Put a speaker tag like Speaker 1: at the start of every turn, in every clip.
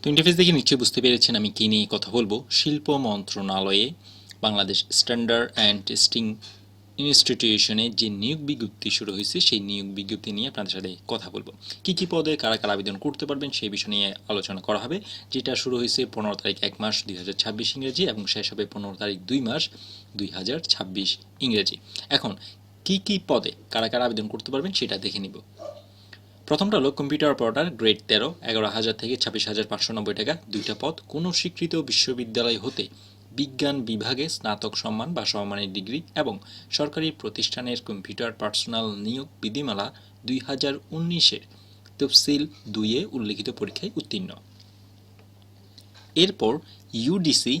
Speaker 1: তো ইন্টারফেস দেখে নিশ্চয়ই বুঝতে পেরেছেন আমি কী নিয়ে কথা বলব। শিল্প মন্ত্রণালয়ে বাংলাদেশ স্ট্যান্ডার্ড অ্যান্ড টেস্টিং ইনস্টিটিউশনে যে নিয়োগ বিজ্ঞপ্তি শুরু হয়েছে, সেই নিয়োগ বিজ্ঞপ্তি নিয়ে আপনাদের সাথে কথা বলব। কী কী পদে কারা কারা আবেদন করতে পারবেন সেই বিষয় নিয়ে আলোচনা করা হবে। যেটা শুরু হয়েছে পনেরো তারিখ এক মাস দুই হাজার ছাব্বিশ ইংরেজি এবং শেষ হবে পনেরো তারিখ দুই মাস দুই হাজার ছাব্বিশ ইংরেজি। এখন কী কী পদে কারা কারা আবেদন করতে পারবেন সেটা দেখে নিব। প্রথমটা হলো কম্পিউটার অপারেটর গ্রেড তেরো, এগারো হাজার থেকে ছাব্বিশ হাজার পাঁচশো নব্বই টাকা। দুইটা পদ, কোনো স্বীকৃত বিশ্ববিদ্যালয় হতে বিজ্ঞান বিভাগে স্নাতক সম্মান বা সম্মানের ডিগ্রি এবং সরকারি প্রতিষ্ঠানের কম্পিউটার পার্সোনাল নিয়োগ বিধিমালা দুই হাজার উনিশের তফসিল দুইয়ে উল্লিখিত পরীক্ষায় উত্তীর্ণ। এরপর ইউডিসি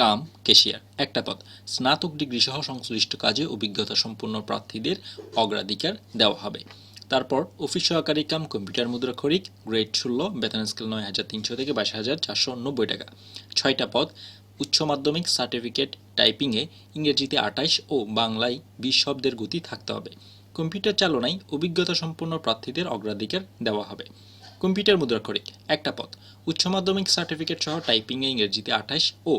Speaker 1: কাম কেশিয়ার একটা পদ, স্নাতক ডিগ্রি সহ সংশ্লিষ্ট কাজে অভিজ্ঞতা সম্পন্ন প্রার্থীদের অগ্রাধিকার দেওয়া হবে। তারপর অফিস সহকারী কাম কম্পিউটার মুদ্রাক্ষরিক গ্রেড ষোলো, বেতন স্কেল নয় হাজার তিনশো থেকে বাইশ হাজার চারশো নব্বই টাকা। ছয়টা পদ, উচ্চ মাধ্যমিক সার্টিফিকেট, টাইপিংয়ে ইংরেজিতে আটাইশ ও বাংলায় বিশ শব্দের গতি থাকতে হবে। কম্পিউটার চালনায় অভিজ্ঞতা সম্পন্ন প্রার্থীদের অগ্রাধিকার দেওয়া হবে। কম্পিউটার মুদ্রাক্ষরিক একটা পদ, উচ্চ মাধ্যমিক সার্টিফিকেট সহ টাইপিংয়ে ইংরেজিতে আঠাশ ও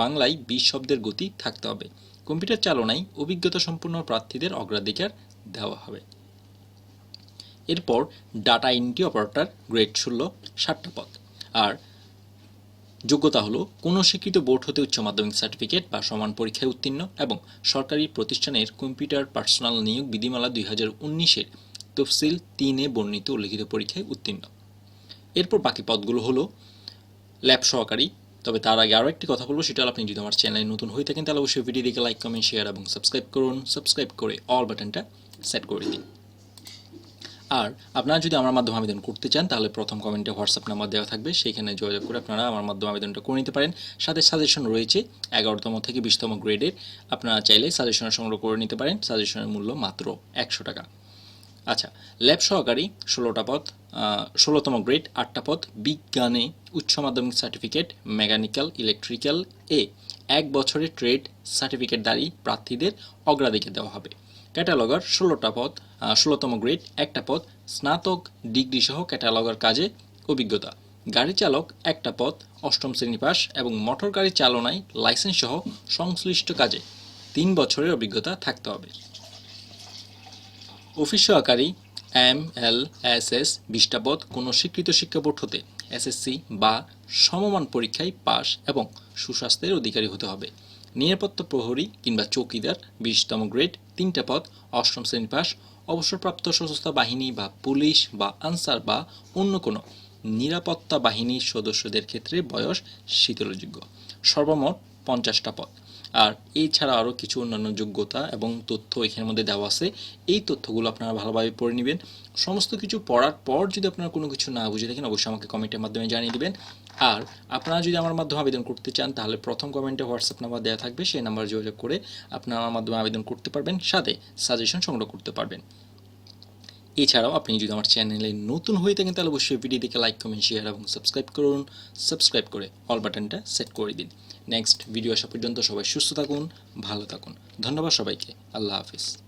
Speaker 1: বাংলায় বিশ শব্দের গতি থাকতে হবে। কম্পিউটার চালনায় অভিজ্ঞতা সম্পন্ন প্রার্থীদের অগ্রাধিকার দেওয়া হবে। এরপর ডাটা এন্ট্রি অপারেটর গ্রেড ষোলো ষাটটা পদ। আর যোগ্যতা হলো কোনো স্বীকৃত বোর্ড হতে উচ্চ মাধ্যমিক সার্টিফিকেট বা সমান পরীক্ষায় উত্তীর্ণ এবং সরকারি প্রতিষ্ঠানের কম্পিউটার পার্সোনাল নিয়োগ বিধিমালা দুই হাজার উনিশের তফসিল তিনে বর্ণিত উল্লিখিত পরীক্ষায় উত্তীর্ণ। এরপর বাকি পদগুলো হলো ল্যাব সহকারী, তবে তার আগে আরও একটি কথা বলব, সেটা আপনি যদি আমার চ্যানেলে নতুন হয়ে থাকেন, তাহলে অবশ্যই ভিডিও দিকে লাইক কমেন্ট শেয়ার এবং সাবস্ক্রাইব করুন। সাবস্ক্রাইব করে অল বাটনটা সেট করে দিন। আর আপনারা যদি আমার মাধ্যমে আবেদন করতে চান, তাহলে প্রথম কমেন্টে হোয়াটসঅ্যাপ নাম্বার দেওয়া থাকবে। সেইখানে যোগাযোগ করে আপনারা আমার মাধ্যমে আবেদনটা করে নিতে পারেন। সাথে সাজেশন রয়েছে, এগারোতম থেকে বিশতম গ্রেডের। আপনারা চাইলে সাজেশন সংগ্রহ করে নিতে পারেন। সাজেশনের মূল্য মাত্র একশো টাকা। আচ্ছা ল্যাব সহকারী ষোলোটা পদ ষোলোতম গ্রেড, আটটা পদ, বিজ্ঞানে উচ্চ মাধ্যমিক সার্টিফিকেট, মেকানিক্যাল, ইলেকট্রিক্যাল, এ। এক বছরের ট্রেড সার্টিফিকেট সার্টিফিকেটধারী প্রার্থীদের অগ্রাধিকার দেওয়া হবে। ক্যাটালগার ষোলোটা পদ ষোলোতম গ্রেড, একটা পদ, স্নাতক ডিগ্রি সহ ক্যাটালগার কাজে অভিজ্ঞতা। গাড়ি চালক, একটা পদ, অষ্টম শ্রেণি পাস এবং মোটর গাড়ি চালনায় লাইসেন্স সহ সংশ্লিষ্ট কাজে তিন বছরের অভিজ্ঞতা থাকতে হবে। অফিস সহকারী এম, এল, এস এস বিশটা পদ কোনো স্বীকৃত শিক্ষা বোর্ড হতে এসএসসি বা সমমান পরীক্ষায় পাস এবং সুস্বাস্থ্যের অধিকারী হতে হবে। নিরাপত্তা প্রহরী কিংবা চৌকিদার বিশতম গ্রেড তিনটা পদ অষ্টম শ্রেণি পাস অবসরপ্রাপ্ত সশস্ত্র বাহিনী বা পুলিশ বা আনসার বা অন্য কোনো নিরাপত্তা বাহিনীর সদস্যদের ক্ষেত্রে বয়স শীতলযোগ্য। সর্বমোট পঞ্চাশটা পদ আর এছাড়া আরও কিছু অন্যান্য যোগ্যতা এবং তথ্য এখানের মধ্যে দেওয়া আছে। এই তথ্যগুলো আপনারা ভালোভাবে পড়ে নেবেন। সমস্ত কিছু পড়ার পর যদি আপনারা কোনো কিছু না বুঝে থাকেন, অবশ্যই আমাকে কমেন্টের মাধ্যমে জানিয়ে দিবেন। আর আপনারা যদি আমার মাধ্যমে আবেদন করতে চান, তাহলে প্রথম কমেন্টে হোয়াটসঅ্যাপ নাম্বার দেওয়া থাকবে, সেই নাম্বার যোগাযোগ করে আপনারা আমার মাধ্যমে আবেদন করতে পারবেন, সাথে সাজেশন সংগ্রহ করতে পারবেন। এছাড়াও আপনি যদি আমার চ্যানেলে নতুন হয়ে থাকেন, তাহলে অবশ্যই ভিডিও দেখে লাইক কমেন্ট শেয়ার এবং সাবস্ক্রাইব করুন। সাবস্ক্রাইব করে অল বাটনটা সেট করে দিন। নেক্সট ভিডিও আসা পর্যন্ত সবাই সুস্থ থাকুন, ভালো থাকুন। ধন্যবাদ সবাইকে। আল্লাহ হাফিজ।